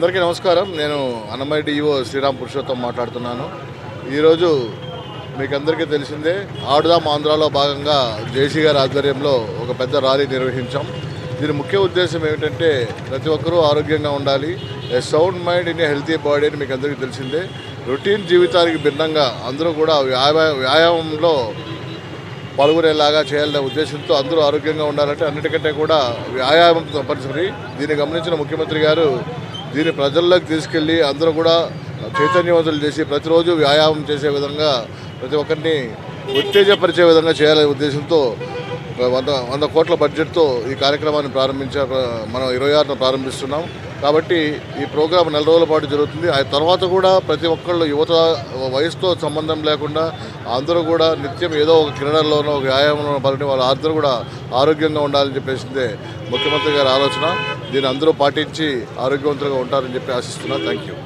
అందరికీ నమస్కారం. నేను అన్నమయ్య డిఓ శ్రీరామ్ పురుషోత్తం మాట్లాడుతున్నాను. ఈరోజు మీకు అందరికీ తెలిసిందే ఆడుదాం ఆంధ్రాలో భాగంగా జేసీ గారి ఆధ్వర్యంలో ఒక పెద్ద ర్యాలీ నిర్వహించాం. దీని ముఖ్య ఉద్దేశం ఏమిటంటే ప్రతి ఒక్కరూ ఆరోగ్యంగా ఉండాలి. A sound mind in a healthy body అని మీకు అందరికీ తెలిసిందే. రొటీన్ జీవితానికి భిన్నంగా అందరూ కూడా వ్యాయామ వ్యాయామంలో పాల్గొనేలాగా చేయాలనే ఉద్దేశంతో అందరూ ఆరోగ్యంగా ఉండాలంటే అన్నిటికంటే కూడా వ్యాయామం తప్పనిసరి. దీన్ని గమనించిన ముఖ్యమంత్రి గారు దీన్ని ప్రజల్లోకి తీసుకెళ్ళి అందరూ కూడా చైతన్యవంతులు చేసి ప్రతిరోజు వ్యాయామం చేసే విధంగా ప్రతి ఒక్కరిని ఉత్తేజపరిచే విధంగా చేయాలనే ఉద్దేశంతో వంద వంద కోట్ల బడ్జెట్తో ఈ కార్యక్రమాన్ని ప్రారంభించ మనం ఇరవై ఆరున ప్రారంభిస్తున్నాం. కాబట్టి ఈ ప్రోగ్రాం నెల రోజుల పాటు జరుగుతుంది. ఆ తర్వాత కూడా ప్రతి ఒక్కళ్ళు యువత వయసుతో సంబంధం లేకుండా అందరూ కూడా నిత్యం ఏదో ఒక క్రీడల్లోనో ఒక వ్యాయామంలో పాల్గొని వాళ్ళు అందరూ కూడా ఆరోగ్యంగా ఉండాలని చెప్పేసిందే ముఖ్యమంత్రి గారి ఆలోచన. దీన్ని అందరూ పాటించి ఆరోగ్యవంతులుగా ఉంటారని చెప్పి ఆశిస్తున్నా. Thank you